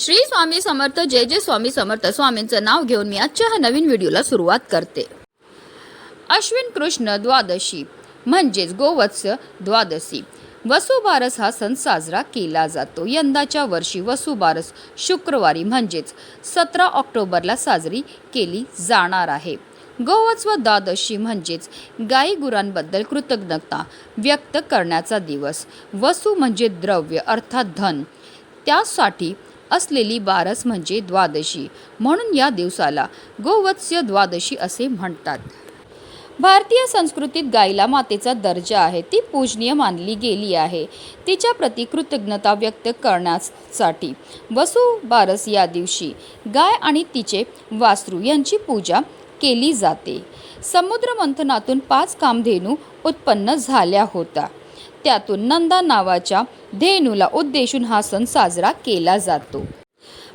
श्री स्वामी समर्थ जय जय स्वामी समर्थ. स्वामींचं नाव घेऊन मी आजच्या ह्या नवीन व्हिडिओला सुरुवात करते. अश्विन कृष्ण द्वादशी म्हणजेच गोवत्स द्वादशी. वसुबारस हा सण साजरा केला जातो. यंदाच्या वर्षी वसुबारस शुक्रवारी म्हणजेच सतरा ऑक्टोबरला साजरी केली जाणार आहे. गोवत्स व द्वादशी म्हणजेच गाई गुरांबद्दल कृतज्ञता व्यक्त करण्याचा दिवस. वसू म्हणजे द्रव्य अर्थात धन. त्यासाठी असलेली बारस म्हणजे द्वादशी. म्हणून या दिवसाला गोवत्स्य द्वादशी असे म्हणतात. भारतीय संस्कृतीत गायीला मातेचा दर्जा आहे. ती पूजनीय मानली गेली आहे. तिच्या प्रती कृतज्ञता व्यक्त करण्यासाठी वसुबारस या दिवशी गाय आणि तिचे वासरू यांची पूजा केली जाते. समुद्र मंथनातून पाच कामधेनू उत्पन्न झाल्या होत्या. त्यातून नंदा नावाच्या धेनूला उद्देशून हा सण साजरा केला जातो.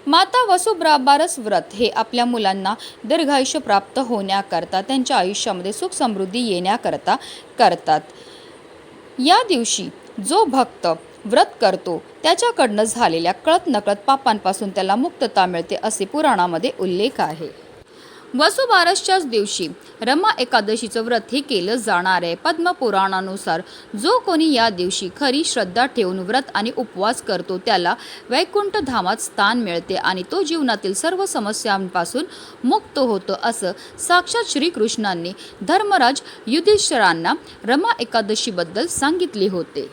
माता वसुब्राबारस व्रत हे आपल्या मुलांना दीर्घायुष्य प्राप्त होण्याकरता त्यांच्या आयुष्यामध्ये सुख समृद्धी येण्याकरता करतात. या दिवशी जो भक्त व्रत करतो त्याच्याकडनं झालेल्या कळत नकळत पापांपासून त्याला मुक्तता मिळते असे पुराणामध्ये उल्लेख आहे. वसुबारसच्याच दिवशी रमा एकादशीचं व्रत हे केलं जाणार आहे. पद्मपुराणानुसार जो कोणी या दिवशी खरी श्रद्धा ठेवून व्रत आणि उपवास करतो त्याला वैकुंठ धामात स्थान मिळते आणि तो जीवनातील सर्व समस्यांपासून मुक्त होतो असं साक्षात श्रीकृष्णांनी धर्मराज युधिष्ठरांना रमा एकादशीबद्दल सांगितले होते.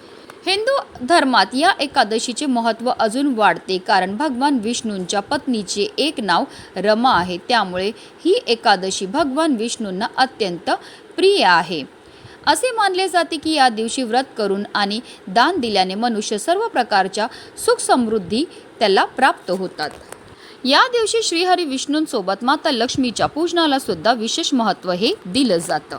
हिंदू धर्मात या एकादशीचे महत्त्व अजून वाढते कारण भगवान विष्णूंच्या पत्नीचे एक नाव रमा आहे. त्यामुळे ही एकादशी भगवान विष्णूंना अत्यंत प्रिय आहे. असे मानले जाते की या दिवशी व्रत करून आणि दान दिल्याने मनुष्य सर्व प्रकारच्या सुख समृद्धी त्याला प्राप्त होतात. या दिवशी श्रीहरी विष्णूंसोबत माता लक्ष्मीच्या पूजनाला सुद्धा विशेष महत्त्व हे दिलं जातं.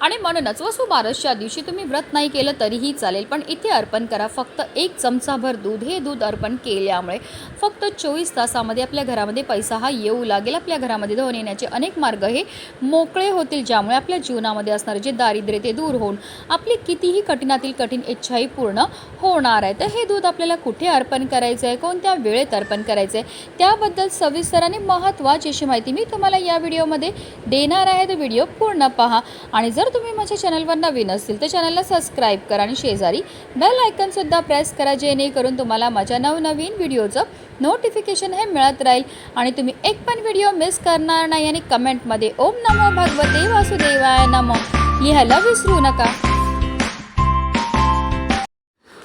आणि म्हणूनच वसुबारसच्या दिवशी तुम्ही व्रत नाही केलं तरीही चालेल पण इथे अर्पण करा. फक्त एक चमचाभर दूध. हे दूध अर्पण केल्यामुळे फक्त चोवीस तासामध्ये आपल्या घरामध्ये पैसा हा येऊ लागेल. आपल्या घरामध्ये धन येण्याचे अनेक मार्ग हे मोकळे होतील ज्यामुळे आपल्या जीवनामध्ये असणारे जे दारिद्र्य ते दूर होऊन आपली कितीही कठीणातील कठीण इच्छाही पूर्ण होणार आहे. तर हे दूध आपल्याला कुठे अर्पण करायचं आहे? कोणत्या वेळेत अर्पण करायचं आहे? त्याबद्दल सविस्तराने महत्त्वाची अशी माहिती मी तुम्हाला या व्हिडिओमध्ये देणार आहे. तर व्हिडिओ पूर्ण पहा आणि जर जर तुम्ही माझ्या चॅनलवर नवीन असतील तर चॅनलला सबस्क्राईब करा आणि शेजारी बेल आयकनसुद्धा प्रेस करा जेणेकरून तुम्हाला माझ्या नवनवीन व्हिडिओचं नोटिफिकेशन हे मिळत राहील आणि तुम्ही एक पण व्हिडिओ मिस करणार नाही आणि कमेंटमध्ये ओम नमो भगवते वासुदेवाय नमो. लिहायला विसरू नका.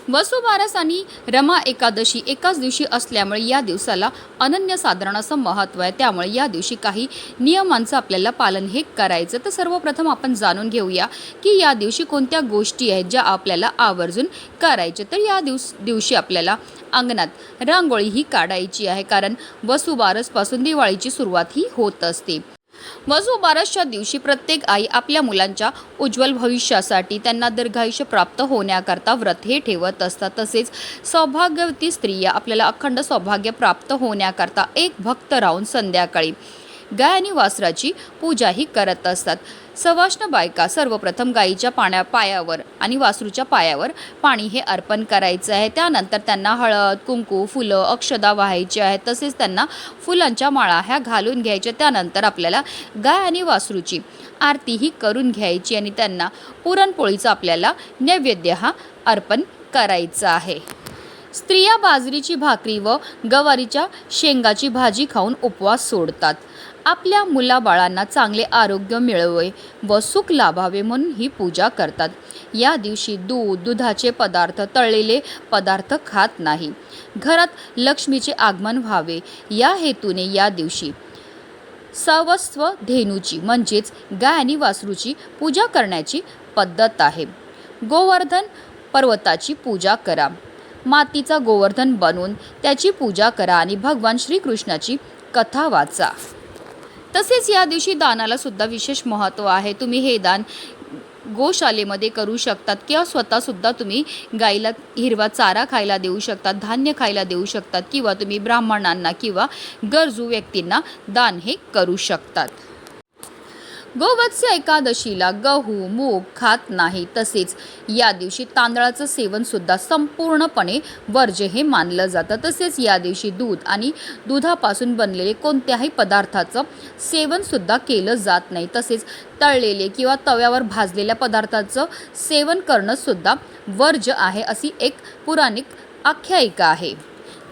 वसुबारस आणि रमा एकादशी एकाच दिवशी असल्यामुळे या दिवसाला अनन्यसाधारण असं महत्त्व आहे. त्यामुळे या दिवशी काही नियमांचं आपल्याला पालन हे करायचं. तर सर्वप्रथम आपण जाणून घेऊया की या दिवशी कोणत्या गोष्टी आहेत ज्या आपल्याला आवर्जून करायच्या तर या दिवस दिवशी आपल्याला अंगणात रांगोळी ही काढायची आहे. कारण वसुबारसपासून दिवाळीची सुरुवात ही होत असते. वसुबारसच्या दिवशी प्रत्येक आई आपल्या मुलांच्या उज्ज्वल भविष्यासाठी त्यांना दीर्घायुष्य प्राप्त होण्याकरता व्रत हे ठेवत असतात. तसेच सौभाग्यवती स्त्रिया आपल्याला अखंड सौभाग्य प्राप्त होण्याकरता एक भक्त राहून संध्याकाळी गाय आणि वासराची पूजाही करत असतात. सवाष्ण बायका सर्वप्रथम गाईच्या पाण्या पायावर आणि वासरूच्या पायावर पाणी हे अर्पण करायचं आहे. त्यानंतर त्यांना हळद कुंकू फुलं अक्षदा व्हायची आहेत. तसेच त्यांना फुलांच्या माळा ह्या घालून घ्यायच्या. त्यानंतर आपल्याला गाय आणि वासरूची आरती ही करून घ्यायची आणि त्यांना पुरणपोळीचा आपल्याला नैवेद्य हा अर्पण करायचा आहे. स्त्रिया बाजरीची भाकरी व गवारीच्या शेंगाची भाजी खाऊन उपवास सोडतात. आपल्या मुलाबाळांना चांगले आरोग्य मिळवे व सुख लाभावे म्हणून ही पूजा करतात. या दिवशी दूध दुधाचे पदार्थ तळलेले पदार्थ खात नाही. घरात लक्ष्मीचे आगमन व्हावे. या हेतूने या दिवशी सवस्व धेनूची म्हणजेच गाय आणि वासरूची पूजा करण्याची पद्धत आहे. गोवर्धन पर्वताची पूजा करा. मातीचा गोवर्धन बनवून त्याची पूजा करा आणि भगवान श्रीकृष्णाची कथा वाचा. तसेच या दिवशी दानाला सुद्धा विशेष महत्त्व आहे. तुम्ही हे दान गोशालेमध्ये करू शकतात किंवा स्वतःसुद्धा तुम्ही गाईला हिरवा चारा खायला देऊ शकतात धान्य खायला देऊ शकतात किंवा तुम्ही ब्राह्मणांना किंवा गरजू व्यक्तींना दान हे करू शकतात. गोवत्स एकादशीला गहू मूग खात नाही तसेच या दिवशी तांदळाचं सेवन सुद्धा संपूर्णपणे वर्ज्य हे मानलं जातं. तसेच या दिवशी दूध आणि दुधापासून बनलेले कोणत्याही पदार्थाचं सेवन सुद्धा केलं जात नाही. तसेच तळलेले किंवा तव्यावर भाजलेल्या पदार्थाचं सेवन करणं सुद्धा वर्ज्य आहे अशी एक पुराणिक आख्यायिका आहे.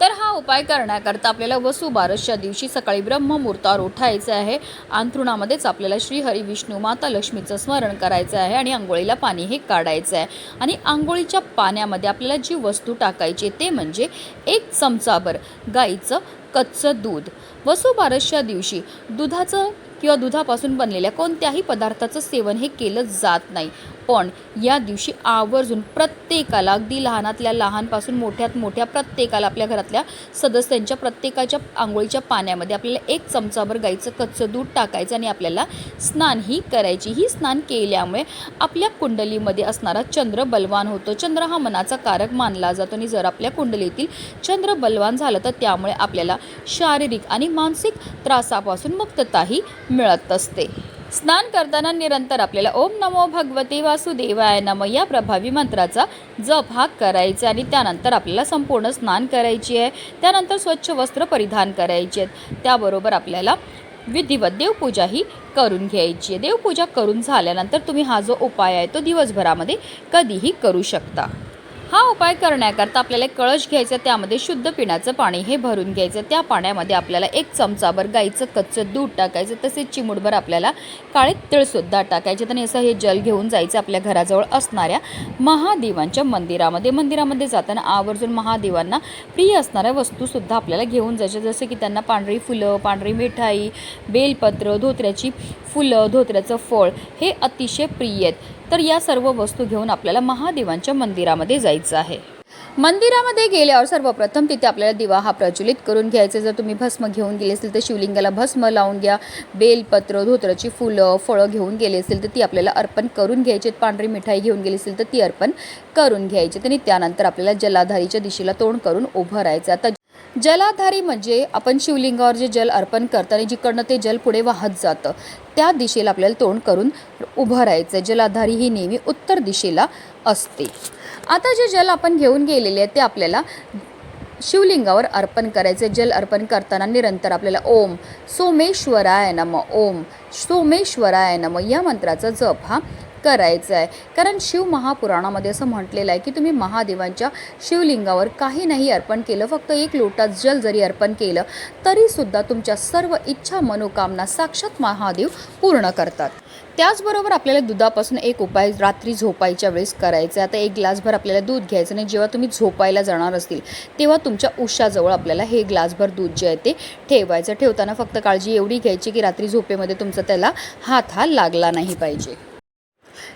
तर हा उपाय करण्याकरता आपल्याला वसुबारसच्या दिवशी सकाळी ब्रह्ममुहूर्तावर उठायचं आहे. अंथरुणामध्येच आपल्याला श्री हरी विष्णू माता लक्ष्मीचं स्मरण करायचं आहे आणि आंघोळीला पाणी हे काढायचं आहे. आणि आंघोळीच्या पाण्यामध्ये आपल्याला जी वस्तू टाकायची ते म्हणजे एक चमचाभर गाईचं कच्चं दूध. वसुबारसच्या दिवशी दुधाचं किंवा दुधापासून बनलेल्या कोणत्याही पदार्थाचं सेवन हे केलं जात नाही. पण या दिवशी आवर्जून प्रत्येकाला अगदी लहानातल्या लहानपासून मोठ्यात मोठ्या प्रत्येकाला आपल्या घरातल्या सदस्यांच्या प्रत्येकाच्या आंघोळीच्या पाण्यामध्ये आपल्याला एक चमचाभर गाईचं कच्चं दूध टाकायचं आणि आपल्याला स्नान ही करायची. ही स्नान केल्यामुळे आपल्या कुंडलीमध्ये असणारा चंद्र बलवान होतो. चंद्र हा मनाचा कारक मानला जातो आणि जर आपल्या कुंडलीतील चंद्र बलवान झालं तर त्यामुळे आपल्याला शारीरिक आणि मानसिक त्रासापासून मुक्तताही मिळत असते. स्नान करताना निरंतर आपल्याला ओम नमो भगवते वासुदेवाय नम या प्रभावी मंत्राचा जप हा करायचा आणि त्यानंतर आपल्याला संपूर्ण स्नान करायची आहे. त्यानंतर स्वच्छ वस्त्र परिधान करायचे आहेत. त्याबरोबर आपल्याला विधिवत देवपूजाही करून घ्यायची आहे. देवपूजा करून झाल्यानंतर तुम्ही हा जो उपाय आहे तो दिवसभरामध्ये कधीही करू शकता. हा उपाय करण्याकरता आपल्याला एक कळश घ्यायचा त्यामध्ये शुद्ध पिण्याचं पाणी हे भरून घ्यायचं त्या पाण्यामध्ये आपल्याला एक चमचाभर गाईचं कच्चं दूध टाकायचं तसेच चिमूटभर आपल्याला काळे तिळसुद्धा टाकायचे आणि असं हे जल घेऊन जायचं आपल्या घराजवळ असणाऱ्या महादेवांच्या मंदिरामध्ये. मंदिरामध्ये जाताना आवर्जून महादेवांना प्रिय असणाऱ्या वस्तूसुद्धा आपल्याला घेऊन जायच्या जसं की त्यांना पांढरी फुलं पांढरी मिठाई बेलपत्र धोत्र्याची फुलं धोत्र्याचं फळ हे अतिशय प्रिय आहेत. तर या सर्व वस्तू घेऊन आपल्याला महादेवांच्या मंदिरामध्ये जायचं आहे. मंदिरामध्ये गेल्यावर सर्वप्रथम तिथे आपल्याला दिवा हा प्रज्वलित करून घ्यायचा जर तुम्ही भस्म घेऊन गेले असेल तर शिवलिंगाला भस्म लावून घ्या. बेलपत्र धोत्राची फुलं फळं घेऊन गेले असेल तर ती आपल्याला अर्पण करून घ्यायची. पांढरी मिठाई घेऊन गेली असेल तर ती अर्पण करून घ्यायची. आणि त्यानंतर आपल्याला जलाधारीच्या दिशेला तोंड करून उभं राहायचं आता जलाधारी म्हणजे आपण शिवलिंगावर जे जल अर्पण करताना जिकडनं ते जल पुढे वाहत जातं त्या दिशेला आपल्याला तोंड करून उभं राहायचं जलाधारी ही नेहमी उत्तर दिशेला असते. आता जे जल आपण घेऊन गेलेले आहे ते आपल्याला शिवलिंगावर अर्पण करायचे जल अर्पण करताना निरंतर आपल्याला ओम सोमेश्वराय नम ओम सोमेश्वराय नम या मंत्राचा जप हा करायचं आहे कारण शिव महापुराणामध्ये असं म्हटलेलं आहे की तुम्ही महादेवांच्या शिवलिंगावर काही नाही अर्पण केलं फक्त एक लोटात जल जरी अर्पण केलं तरीसुद्धा तुमच्या सर्व इच्छा मनोकामना साक्षात महादेव पूर्ण करतात. त्याचबरोबर आपल्याला दुधापासून एक उपाय रात्री झोपायच्या वेळेस करायचा आहे आता एक ग्लासभर आपल्याला दूध घ्यायचं नाही. जेव्हा तुम्ही झोपायला जाणार असतील तेव्हा तुमच्या उशाजवळ आपल्याला हे ग्लासभर दूध जे आहे ते ठेवायचं. ठेवताना फक्त काळजी एवढी घ्यायची की रात्री झोपेमध्ये तुमचा त्याला हात हा लागला नाही पाहिजे.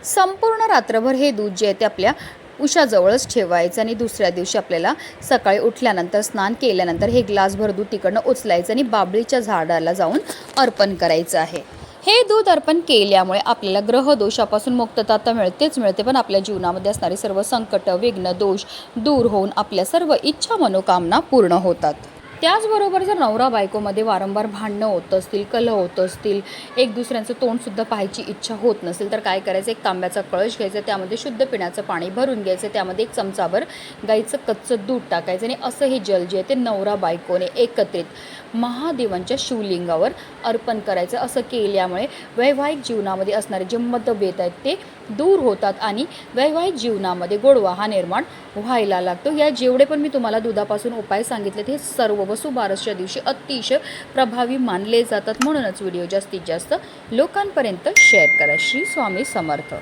संपूर्ण रात्रभर हे दूध जे आहे ते आपल्या उशाजवळच ठेवायचं आणि दुसऱ्या दिवशी आपल्याला सकाळी उठल्यानंतर स्नान केल्यानंतर हे ग्लासभर दूध तिकडनं उचलायचं आणि बाबळीच्या झाडाला जाऊन अर्पण करायचं आहे. हे दूध अर्पण केल्यामुळे आपल्याला ग्रह दोषापासून मुक्तता तर मिळतेच मिळते पण आपल्या जीवनामध्ये असणारे सर्व संकट विघ्न दोष दूर होऊन आपल्या सर्व इच्छा मनोकामना पूर्ण होतात. त्याचबरोबर जर नवरा बायकोमध्ये वारंवार भांडणं होत असतील कलह होत असतील एक दुसऱ्यांचं तोंडसुद्धा पाहायची इच्छा होत नसेल तर काय करायचं? एक तांब्याचा कळश घ्यायचा त्यामध्ये शुद्ध पिण्याचं पाणी भरून घ्यायचं त्यामध्ये एक चमचाभर गाईचं कच्चं दूध टाकायचं आणि असं हे जल जे आहे ते नवरा बायकोने एकत्रित महादेवांच्या शिवलिंगावर अर्पण करायचं असं केल्यामुळे वैवाहिक जीवनामध्ये असणारे जे मतभेद आहेत ते दूर होतात आणि वैवाहिक जीवनामध्ये गोडवा हा निर्माण व्हायला लागतो. या जेवढे पण मी तुम्हाला दुधापासून उपाय सांगितले ते सर्व वसुबारसच्या दिवशी अतिशय प्रभावी मानले जातात. म्हणूनच व्हिडिओ जास्तीत जास्त लोकांपर्यंत शेअर करा. श्री स्वामी समर्थ.